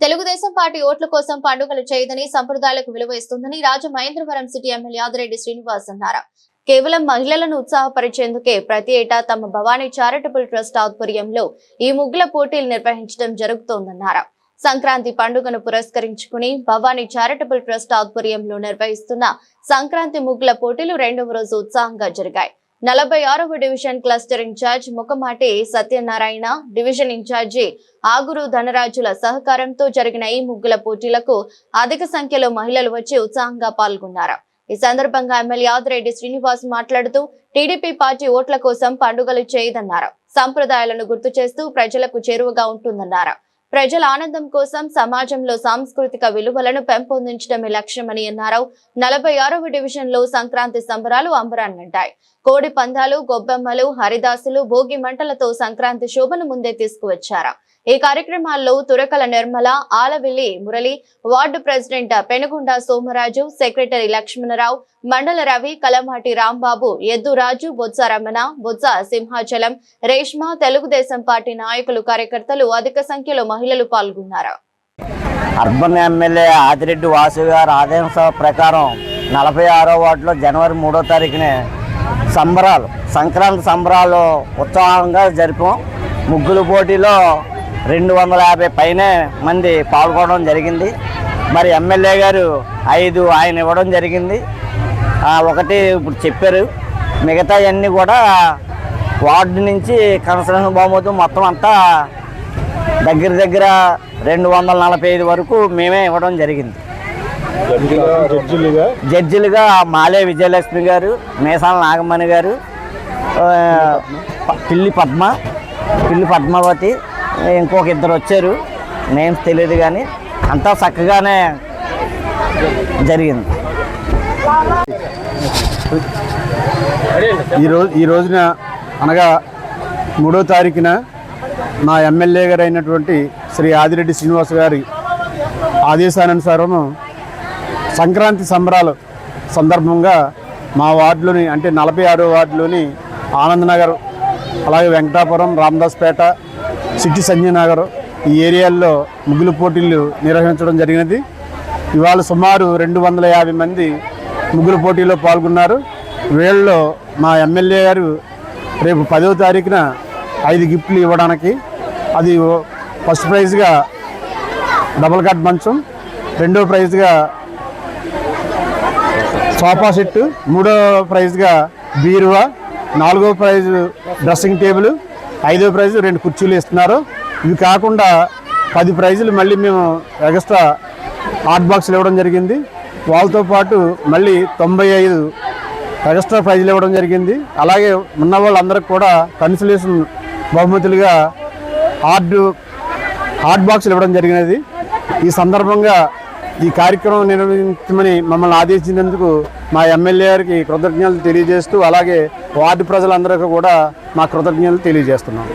Telugu Desam party ఓట్ల కోసం పండుగలు చేయదని సంప్రదాయాలకు విలువ ఇస్తుందని రాజమహేంద్రవరం సిటీ ఎమ్మెల్యే ఆదిరెడ్డి శ్రీనివాస్ అన్నారు. కేవలం మహిళలను ఉత్సాహపరిచేందుకే ప్రతి ఏటా తమ భవానీ చారిటబుల్ ట్రస్ట్ ఆధ్వర్యంలో ఈ ముగ్గుల పోటీలు నిర్వహించడం జరుగుతోందన్నారు. సంక్రాంతి పండుగను పురస్కరించుకుని భవానీ చారిటబుల్ ట్రస్ట్ ఆధ్వర్యంలో నిర్వహిస్తున్న సంక్రాంతి ముగ్గుల పోటీలు రెండవ రోజు ఉత్సాహంగా జరిగాయి. నలభై ఆరవ division cluster incharge Mukhamati Satyanarayana division incharge Aguru ధనరాజుల సహకారంతో జరిగిన ఈ ముగ్గుల పోటీలకు అధిక సంఖ్యలో మహిళలు వచ్చి ఉత్సాహంగా పాల్గొన్నారు. ఈ సందర్భంగా ఎమ్మెల్యే ఆదిరెడ్డి శ్రీనివాస్ మాట్లాడుతూ టీడీపీ పార్టీ ఓట్ల కోసం పండుగలు చేయదన్నారు. సంప్రదాయాలను గుర్తు చేస్తూ ప్రజలకు చేరువగా ఉంటుందన్నారు. ప్రజల ఆనందం కోసం సమాజంలో సాంస్కృతిక విలువలను పెంపొందించడమే లక్ష్యమని అన్నారు. నలభై ఆరవ డివిజన్లో సంక్రాంతి సంబరాలు అంబరాన్నంటాయి. కోడి పందాలు గొబ్బెమ్మలు హరిదాసులు భోగి మంటలతో సంక్రాంతి శోభను ముందే తీసుకువచ్చారు. ఈ కార్యక్రమాల్లో Turakala Nirmala Alavilli Murali ward president Penugonda Somaraju secretary Lakshmanarao మండల రవి కలమాటి రాంబాబు ఎద్దురాజు బొత్స రమణ బొత్స సింహాచలం రేష్మ తెలుగుదేశం పార్టీ నాయకులు కార్యకర్తలు అధిక సంఖ్యలో మహిళలు పాల్గొన్నారు. అర్బన్ ఎమ్మెల్యే ఆదిరెడ్డి వాసు గారి ఆదేశ ప్రకారం నలభై ఆరో వార్డులో జనవరి మూడో తారీఖునే సంబరాలు సంక్రాంతి సంబరాలు ఉత్సాహంగా జరిపాం. ముగ్గులు పోటీలో రెండు వందల యాభై పైనే మంది పాల్గొనడం జరిగింది. మరి ఎమ్మెల్యే గారు ఐదు ఆయన ఇవ్వడం జరిగింది. ఒకటి ఇప్పుడు చెప్పారు. మిగతా అన్నీ కూడా వార్డు నుంచి కన్స్ట్రక్షన్ బాగుమవుతూ మొత్తం అంతా దగ్గర దగ్గర రెండు వందల నలభై ఐదు వరకు మేమే ఇవ్వడం జరిగింది. జడ్జిలుగా మాలే విజయలక్ష్మి గారు మేసాల నాగమణి గారు పిల్లి పద్మ పిల్లి పద్మావతి ఇంకొక ఇద్దరు వచ్చారు. నేమ్స్ తెలియదు కానీ అంతా చక్కగానే జరిగింది. ఈ రోజు ఈ రోజున అనగా మూడో తారీఖున మా ఎమ్మెల్యే గారు అయినటువంటి శ్రీ ఆదిరెడ్డి శ్రీనివాస్ గారి ఆదేశానుసారము సంక్రాంతి సంబరాలు సందర్భంగా మా వార్డులోని అంటే నలభై ఆరో వార్డులోని ఆనందనగర్ అలాగే వెంకటాపురం రామదాస్పేట సిటీ సంజయనగర్ ఈ ఏరియాల్లో ముగ్గులు పోటీలు నిర్వహించడం జరిగినది. ఇవాళ సుమారు రెండు వందల యాభై మంది ముగ్గులు పోటీలో పాల్గొన్నారు. వీళ్ళలో మా ఎమ్మెల్యే గారు రేపు పదవ తారీఖున ఐదు గిఫ్ట్లు ఇవ్వడానికి. అది ఫస్ట్ ప్రైజ్గా డబుల్ కట్ మంచం రెండో ప్రైజ్గా సోఫా సెట్ మూడో ప్రైజ్గా బీరువా నాలుగో ప్రైజ్ డ్రెస్సింగ్ టేబుల్ ఐదో ప్రైజ్ రెండు కుర్చీలు ఇస్తున్నారు. ఇవి కాకుండా పది ప్రైజులు మళ్ళీ మేము ఎక్స్ట్రా హాట్ బాక్స్లు ఇవ్వడం జరిగింది. వాళ్ళతో పాటు మళ్ళీ తొంభై ఐదు ఎక్స్ట్రా ప్రైజులు ఇవ్వడం జరిగింది. అలాగే ఉన్న వాళ్ళందరికి కూడా కన్సలేషన్ బహుమతులుగా హార్డ్ హాట్ బాక్సులు ఇవ్వడం జరిగినది. ఈ సందర్భంగా ఈ కార్యక్రమం నిర్వహించమని మమ్మల్ని ఆదేశించినందుకు మా ఎమ్మెల్యే గారికి కృతజ్ఞతలు తెలియజేస్తూ అలాగే వార్డు ప్రజలందరికీ కూడా మా కృతజ్ఞతలు తెలియజేస్తున్నాం.